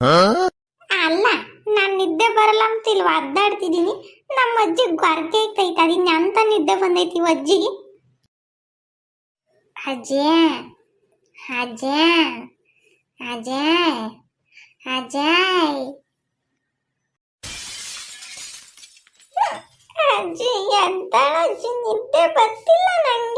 ಅಲ್ಲ, ನಾನ್ ನಿದ್ದೆ ಬರಲ್ಲ ಅಂತ ಇಲ್ವಾ ಅದ್ದಾಡ್ತಿದೀನಿ ನಮ್ಮ ಅಜ್ಜಿ ಗೊರ್ಕೆ ಐತೈತೆ ಅದಿನ್ ಅಂತ ನಿದ್ದೆ ಬಂದೈತಿ ಅಜ್ಜಿಗೆ? ಅಜಯ್ ಅಜಯ್ ಅಜಯ್ ಅಜಯ್ ಅಜ್ಜಿ, ಎಂತ ಅಜ್ಜಿ, ನಿದ್ದೆ ಬರ್ತಿಲ್ಲ ನಂಗೆ.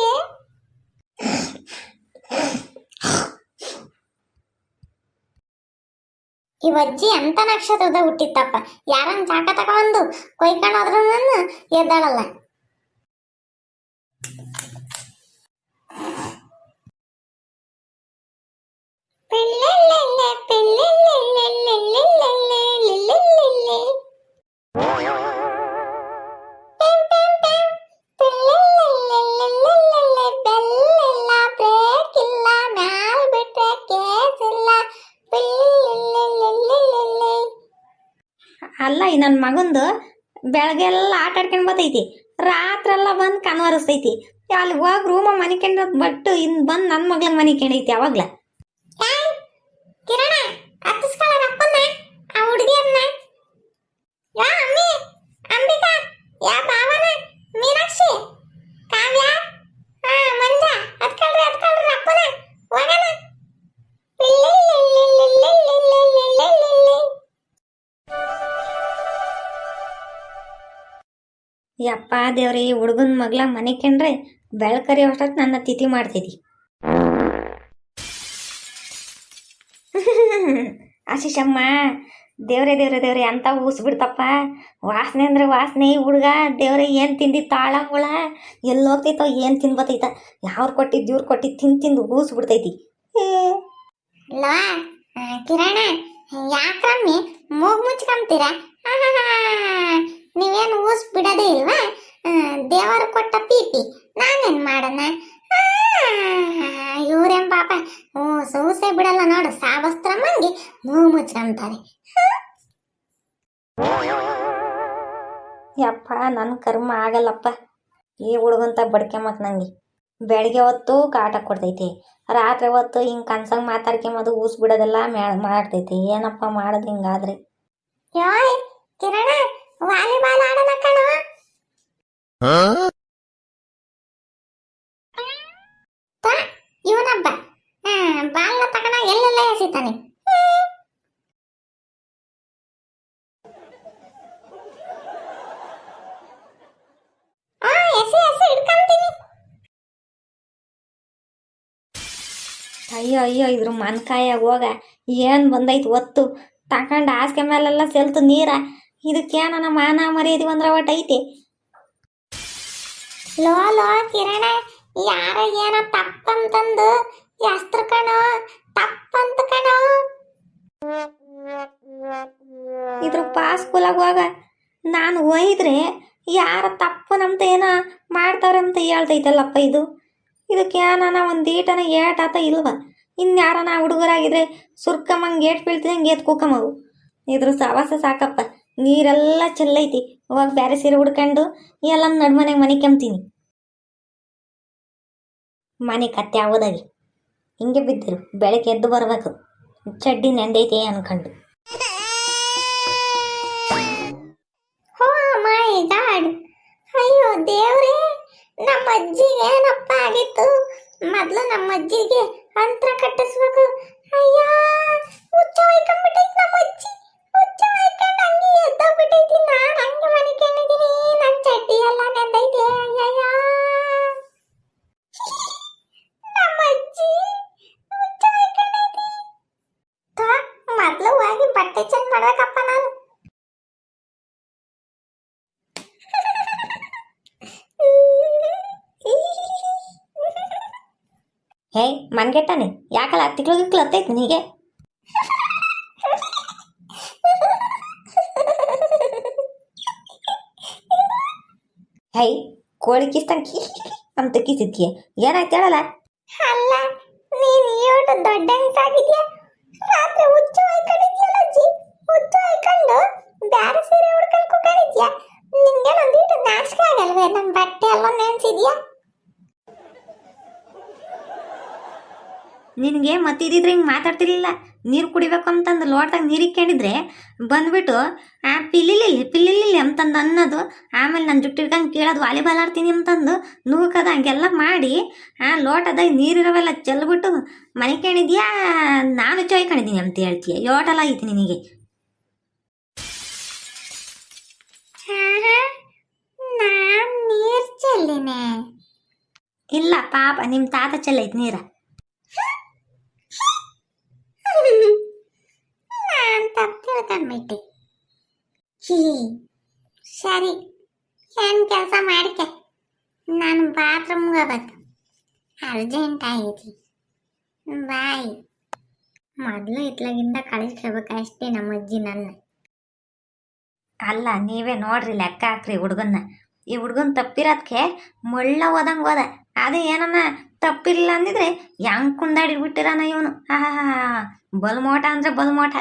ಇವಜ್ಜಿ ಅಂತ ನಕ್ಷತ್ರದ ಹುಟ್ಟಿತ್ತಪ್ಪ? ಯಾರನ್ನ ಚಾಕ ತಗೊಂಡು ಕೊಯ್ಕೊಂಡೋದ್ರ ಎದ್ದಾಳಲ್ಲ. ಅಲ್ಲ, ಈ ನನ್ನ ಮಗಂದು ಬೆಳಗ್ಗೆಲ್ಲ ಆಟ ಆಡ್ಕೊಂಡು ಬರ್ತೈತಿ. ರಾತ್ರೆಲ್ಲ ಬಂದು ಕನ್ವರಿಸ್ತೈತಿ ಅಲ್ಲಿ ಹೋಗಿ ರೂಮ ಮನಿಕೊಂಡು ಬಟ್ಟು ಇನ್ ಬಂದು ನನ್ನ ಮಗ್ಳನ್ನ ಮನಿಕೊಂಡೈತಿ ಅವಾಗ್ಲ. ಕಿರಣ ಹತ್ತಿಸ್ಕೊಳ್ಳ ರಪ್ಪನ್ನ ಆ ಹುಡುಗಿಯನ್ನ. ಯಾ ಯಪ್ಪ ದೇವ್ರಿ ಹುಡುಗನ ಮಗ್ಳ ಕಂಡ್ರೆ ಬೆಳಕರಿ ಅಷ್ಟೊತ್ತು ನನ್ನ ತಿಥಿ ಮಾಡ್ತೈತಿ ಆಶೀಶಮ್ಮ ದೇವ್ರೆ ದೇವ್ರೆ ದೇವ್ರೆ ಅಂತ ಬಿಡ್ತಪ್ಪ ವಾಸನೆ ಅಂದ್ರೆ ವಾಸನೆ ಹುಡುಗ ದೇವ್ರೆ ಏನು ತಿಂದಿ ತಾಳ ಹುಳ? ಎಲ್ಲಿ ಹೋಗ್ತೈತೋ ಏನು ತಿನ್ಬತ್ತೈತ ಯಾವ್ರು ಕೊಟ್ಟಿದ್ದು ಇವ್ರು ಕೊಟ್ಟಿದ್ದು ತಿಂದು ತಿಂದು ಊಸ್ ಬಿಡ್ತೈತಿ ಏ ಅಲ್ವಾ ಆ, ಕಿರಣ ಯಾಕಮ್ಮಿ ಮೂಗ್ ಮುಚ್ಕೊಂತೀರ? ನೀವೇನು ಊಸ್ ಬಿಡೋದೇ ಇಲ್ವಾ? ದೇವರು ಕೊಟ್ಟ ಪೀಪಿ ನಾನೇನ್ ಮಾಡಣ? ಇವ್ರೇನ್ ಪಾಪ? ಓ ಸೌಸೆ ಬಿಡಲ್ಲ ನೋಡು. ಸಾವಸ್ತ್ರ ಮಂಗಿ ಮೂ ಮುಚ್ಕೊಂತಾರೆ. ಯಪ್ಪ ನನ್ನ ಕರ್ಮ ಆಗಲ್ಲಪ್ಪ. ಈ ಹುಡುಗಂತ ಬಡ್ಕೆಮಕ್ ನಂಗೆ. ಬೆಳಗ್ಗೆ ಹೊತ್ತು ಕಾಟ ಕೊಡ್ತೈತಿ. ರಾತ್ರಿ ಹೊತ್ತು ಹಿಂಗೆ ಕನ್ಸಂಗೆ ಮಾತಾಡ್ಕೊಂಬದು ಊಸ್ ಬಿಡೋದೆಲ್ಲ ಮಾಡ್ತೈತಿ. ಏನಪ್ಪ ಮಾಡೋದು ಹಿಂಗಾದ್ರೆ? ಯಾಯ್, ಕಿರಣ. ವಾಲಿಬಾಲ್ ಆಡೋಣ ಕಣೋ. ತ, ಇವನೊಬ್ಬ ಬಾಲ್ನ ತಗಣ ಎಲ್ಲೆಲ್ಲ ಎಸಿತಾನೆ. ಅಯ್ಯೋ ಅಯ್ಯೋ ಇದ್ರ ಮನ್ಕಾಯಾಗ ಹೋಗ. ಏನ್ ಬಂದೈತ್ ಒತ್ತು. ತಕೊಂಡ್ ಹಾಸಿಗೆ ಮೇಲೆಲ್ಲ ಸೆಲ್ತು ನೀರ. ಇದಕ್ಕೇನ ಮಾನ ಮರ್ಯಾದೆ ಒಂದ್ರ ಒಟ್ಟು ಐತಿ. ಲೋ ಲೋ, ಕಿರಣ, ಯಾರ ಏನೋ ತಪ್ಪಂತಂದು ಎಸ್ತ್ರ ಕಣೋ, ತಪ್ಪಂತ ಕಣ. ಇದ್ರ ಪಾಸ್ಕೂಲಾಗ ಆಗುವಾಗ ನಾನು ಒಯ್ದ್ರೆ ಯಾರ ತಪ್ಪು ನಮ್ತ ಏನ ಮಾಡ್ತಾವ್ರೆ ಅಂತ ಹೇಳ್ತೈತಲ್ಲಪ್ಪ ಇದು. ಇದಕ್ಕೆ ಏನಾನ ಒಂದು ಈಟನ ಏಟಾತ ಇಲ್ವ? ಇನ್ಯಾರನ ಹುಡುಗರಾಗಿದ್ರೆ ಸುರ್ಕಮ್ಮಂಗೆ ಏಟ್ ಬೀಳ್ತಿದಂಗೆ ಕೂಕಮ್ಮವು ಇದ್ರ ಸವಾಸ ಸಾಕಪ್ಪ. ನೀರೆಲ್ಲ ಚೆಲ್ಲೈತಿ. ಅವಾಗ ಬ್ಯಾರೆ ಸೀರೆ ಉಡ್ಕೊಂಡು ಎಲ್ಲ ನಡ್ಮನೆಗೆ ಮನೆ ಕೆಮ್ತೀನಿ. ಮನೆ ಕತ್ತೆ ಆಗೋದಾಗಿ ಹಿಂಗೆ ಬಿದ್ದರು. ಬೆಳಗ್ಗೆ ಎದ್ದು ಬರಬೇಕು. ಚಡ್ಡಿ ನೆಂದೈತೆ ಅನ್ಕೊಂಡು. ಅಯ್ಯೋ ದೇವ್ರೇ, ನಮ್ಮ ಅಜ್ಜಿಗೆ ಏನಪ್ಪ ಆಗಿತ್ತು. ಮೊದ್ಲು ನಮ್ಮ ಅಜ್ಜಿಗೆ ಅಂತ್ರ ಕಟ್ಟಿಸ್ಬೇಕು. ಅಯ್ಯ, ಹುಚ್ಚ ಹೇ, ಮನ್ಗೆಟ್ಟಾನೆ. ಯಾಕಲ್ಲ ತಿಕ್ಳು ಗಿಕ್ಳು ಹತ್ತೈತಿ ನೀಗೆ ಹೈ, ಕೋಳಿ ಕಿಸ್ತಂಗ್ ಅಂತ ಕಿಸಿದ್ಕೆ ಏನಾಯ್ತು ಹೇಳಲ್ಲ? ಅಲ್ಲ, ನೀನ್ ಈಟು ದೊಡ್ಡ ಹೆಂಗ್ಸಾಗಿದ್ಯಾ ರಾತ್ರಿ ಹುಚ್ಚು ಹಾಕೊಂಡಿದ್ಯಲ್ಲ ಅಜ್ಜಿ? ಹುಚ್ಚು ಹಾಕೊಂಡು ಬ್ಯಾರೆ ಸೀರೆ ಹುಡ್ಕೊಂಡು ಕುಕೊಂಡಿದ್ಯಾ ನಿಂಗೆ ಒಂದೀಟು ನಾಚಿಕೆ ಆಗಲ್ವೇ? ನಮ್ಮ ಬಟ್ಟೆ ಎಲ್ಲ ನೆನ್ಸಿದ್ಯಾ? ನಿನಗೆ ಮತ್ತಿದ್ರೆ ಹಿಂಗೆ ಮಾತಾಡ್ತಿರ್ಲಿಲ್ಲ? ನೀರು ಕುಡಿಬೇಕು ಅಂತಂದು ಲೋಟದಾಗ ನೀರು ಇಕ್ಕೊಂಡಿದ್ರೆ ಬಂದ್ಬಿಟ್ಟು ಆ ಪಿಲಿಲಿ ಪಿಲಿಲಿ ಅಂತಂದು ಅನ್ನೋದು ಆಮೇಲೆ ನಾನು ಜುಟ್ಟು ಕೇಳೋದು ವಾಲಿಬಾಲ್ ಆಡ್ತೀನಿ ಅಂತಂದು ನೂಕದ ಹಂಗೆಲ್ಲ ಮಾಡಿ ಆ ಲೋಟದಾಗ ನೀರಿರವೆಲ್ಲ ಚೆಲ್ಬಿಟ್ಟು ಮನಿಕೊಂಡಿದ್ಯಾ ನಾನು ಚೊಯ್ಕೊಂಡಿದ್ದೀನಿ ಅಂತ ಹೇಳ್ತೀಯ. ಯೋಟಲ್ಲ ಐತಿ ನಿನಗೆ. ಇಲ್ಲ ಪಾಪ ನಿಮ್ಮ ತಾತ ಚೆಲ್ಲೈತಿ ನೀರ ನಾನ್ ತಿಳ್ಕೊಂಡ್ಬಿಟ್ಟೆ ಹೀ, ಸರಿ, ಏನು ಕೆಲಸ ಮಾಡ್ಕೆ? ನಾನು ಬಾತ್ರೂಮ್ಗೆ ಹೋಗ್ಬೇಕು. ಅರ್ಜೆಂಟ್ ಆಗೈತಿ. ಬಾಯ್. ಮೊದಲು ಇತ್ಲಾಗಿಂದ ಕಳಿಸ್ಕೋಬೇಕು ಅಷ್ಟೇ ನಮ್ಮ ಅಜ್ಜಿ ನನ್ನ. ಅಲ್ಲ, ನೀವೇ ನೋಡ್ರಿ ಲೆಕ್ಕ ಹಾಕ್ರಿ ಹುಡುಗನ್ನ. ಈ ಹುಡುಗನ್ ತಪ್ಪಿರೋದಕ್ಕೆ ಮುಳ್ಳ ಓದಂಗೆ ಹೋದ. ಅದೇ ಏನನ್ನ ತಪ್ಪಿರಲಿಲ್ಲ ಅಂದಿದ್ರೆ ಹೆಂಗ್ ಕುಂದಾಡಿ ಬಿಟ್ಟಿರನ ಇವನು? ಹಾ ಹಾ ಹಾ. ಬಲ್ಮೋಟ ಅಂದ್ರೆ ಬಲ್ಮೋಟ.